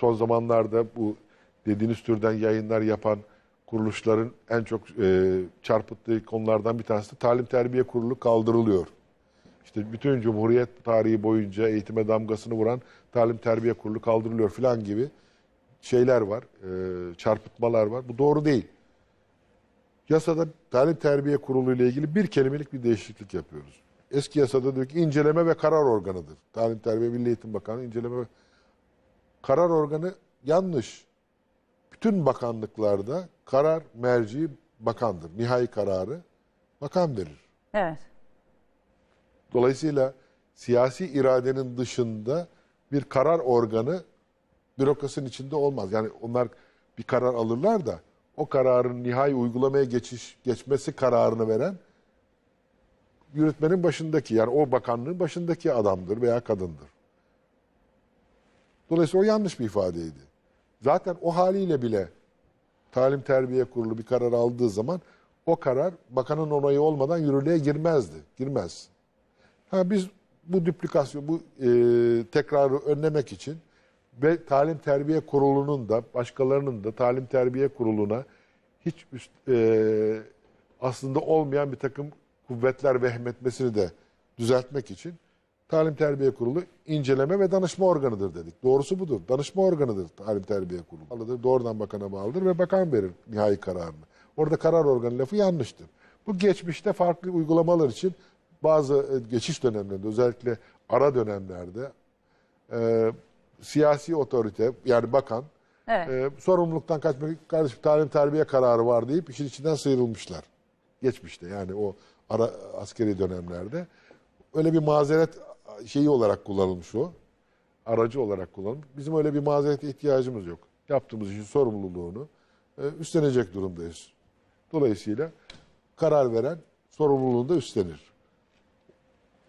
son zamanlarda bu dediğiniz türden yayınlar yapan kuruluşların en çok e, çarpıttığı konulardan bir tanesi de talim terbiye kurulu kaldırılıyor. İşte bütün Cumhuriyet tarihi boyunca eğitime damgasını vuran talim terbiye kurulu kaldırılıyor falan gibi şeyler var, e, çarpıtmalar var. Bu doğru değil. Yasada talim terbiye kurulu ile ilgili bir kelimelik bir değişiklik yapıyoruz. Eski yasada diyor ki inceleme ve karar organıdır. Talim Terbiye Milli Eğitim Bakanı inceleme ve karar organı yanlış. Bütün bakanlıklarda karar merci bakandır. Nihai kararı bakan verir. Evet. Dolayısıyla siyasi iradenin dışında bir karar organı bürokrasinin içinde olmaz. Yani onlar bir karar alırlar da o kararın nihai uygulamaya geçiş geçmesi kararını veren yürütmenin başındaki yani o bakanlığın başındaki adamdır veya kadındır. Dolayısıyla o yanlış bir ifadeydi. Zaten o haliyle bile talim terbiye kurulu bir karar aldığı zaman o karar bakanın onayı olmadan yürürlüğe girmezdi. Girmez. Ha biz bu duplikasyon, bu e, tekrarı önlemek için ve talim terbiye kurulunun da başkalarının da talim terbiye kuruluna hiç üst, e, aslında olmayan bir takım kuvvetler vehmetmesini de düzeltmek için talim terbiye kurulu inceleme ve danışma organıdır dedik. Doğrusu budur. Danışma organıdır talim terbiye kurulu. Bağlıdır, Doğrudan bakana bağlıdır ve bakan verir nihai kararını. Orada karar organı lafı yanlıştır. Bu geçmişte farklı uygulamalar için bazı e, geçiş dönemlerinde özellikle ara dönemlerde e, siyasi otorite yani bakan Evet. e, sorumluluktan kaçmak kardeşim talim terbiye kararı var deyip işin içinden sıyrılmışlar. Geçmişte yani o ara askeri dönemlerde öyle bir mazeret şeyi olarak kullanılmış o. Aracı olarak kullanılmış. Bizim öyle bir mazerete ihtiyacımız yok. Yaptığımız işin sorumluluğunu e, üstlenecek durumdayız. Dolayısıyla karar veren sorumluluğunu da üstlenir.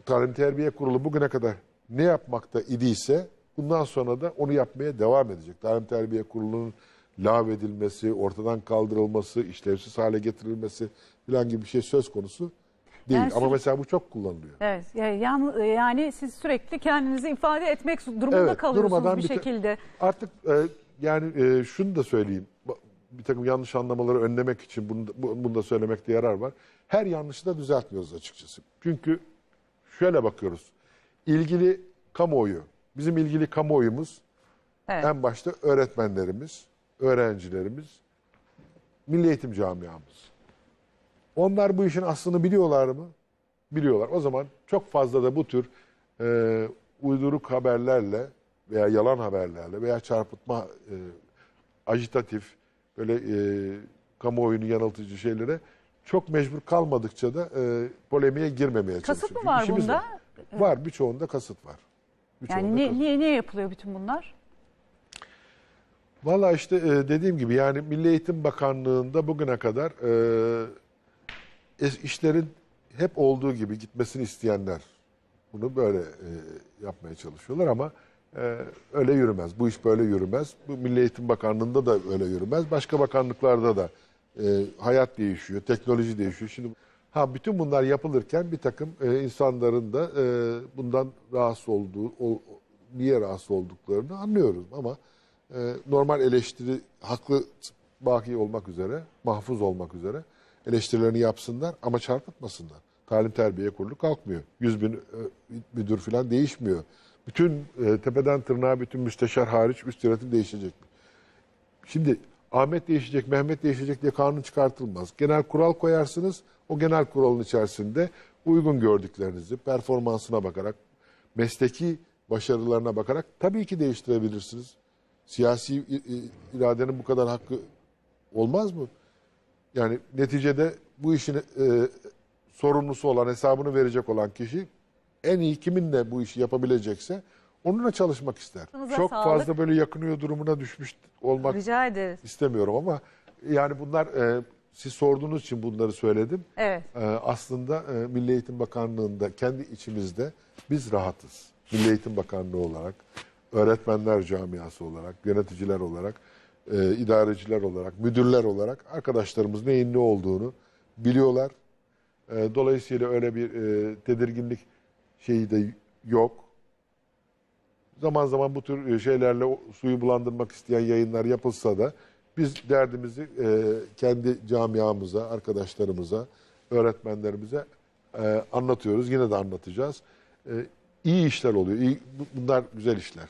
Talim Terbiye Kurulu bugüne kadar ne yapmakta idiyse bundan sonra da onu yapmaya devam edecek. Talim Terbiye Kurulu'nun lağvedilmesi, ortadan kaldırılması, işlevsiz hale getirilmesi falan gibi bir şey söz konusu değil. Yani Ama mesela bu çok kullanılıyor. Evet. Ya- yan- Yani siz sürekli kendinizi ifade etmek durumunda Evet, kalıyorsunuz bir bir şekilde. Artık e, yani e, şunu da söyleyeyim. Bir takım yanlış anlamaları önlemek için bunu da, bu- bunu da söylemekte yarar var. Her yanlışı da düzeltmiyoruz açıkçası. Çünkü şöyle bakıyoruz. İlgili kamuoyu, bizim ilgili kamuoyumuz Evet. en başta öğretmenlerimiz, öğrencilerimiz, milli eğitim camiamız. Onlar bu işin aslını biliyorlar mı? Biliyorlar. O zaman çok fazla da bu tür e, uyduruk haberlerle veya yalan haberlerle veya çarpıtma, e, ajitatif, böyle e, kamuoyunu yanıltıcı şeylere çok mecbur kalmadıkça da e, polemiğe girmemeye Kasıt çalışıyoruz. mı var İşimiz bunda? Var, var birçoğunda kasıt var. Birçoğunda Yani ne, kasıt. niye niye yapılıyor bütün bunlar? Valla işte e, dediğim gibi yani Milli Eğitim Bakanlığı'nda bugüne kadar e, işlerin hep olduğu gibi gitmesini isteyenler bunu böyle e, yapmaya çalışıyorlar ama e, öyle yürümez. Bu iş böyle yürümez. Bu Milli Eğitim Bakanlığı'nda da öyle yürümez. Başka bakanlıklarda da e, hayat değişiyor, teknoloji değişiyor. Şimdi ha bütün bunlar yapılırken bir takım e, insanların da e, bundan rahatsız olduğu, o, niye rahatsız olduklarını anlıyoruz ama e, normal eleştiri haklı baki olmak üzere, mahfuz olmak üzere eleştirilerini yapsınlar ama çarpıtmasınlar. Talim Terbiye Kurulu kalkmıyor. Yüz bin e, müdür falan değişmiyor. Bütün e, tepeden tırnağa bütün müsteşar hariç üst yönetim değişecek. Şimdi Ahmet değişecek, Mehmet değişecek diye kanun çıkartılmaz. Genel kural koyarsınız. O genel kuralın içerisinde uygun gördüklerinizi performansına bakarak, mesleki başarılarına bakarak tabii ki değiştirebilirsiniz. Siyasi iradenin bu kadar hakkı olmaz mı? Yani neticede bu işin e, sorumlusu olan, hesabını verecek olan kişi en iyi kiminle bu işi yapabilecekse onunla çalışmak ister. Aklınıza Çok sağlık. fazla böyle yakınıyor durumuna düşmüş olmak Rica ederiz. istemiyorum ama yani bunlar e, siz sorduğunuz için bunları söyledim. Evet. E, aslında e, Milli Eğitim Bakanlığı'nda kendi içimizde biz rahatız. Milli Eğitim Bakanlığı olarak, öğretmenler camiası olarak, yöneticiler olarak, e, idareciler olarak, müdürler olarak arkadaşlarımız neyin ne olduğunu biliyorlar. E, dolayısıyla öyle bir e, tedirginlik şeyi de yok. Zaman zaman bu tür e, şeylerle suyu bulandırmak isteyen yayınlar yapılsa da biz derdimizi e, kendi camiamıza, arkadaşlarımıza, öğretmenlerimize e, anlatıyoruz. Yine de anlatacağız. E, iyi işler oluyor. İyi, bu- bunlar güzel işler.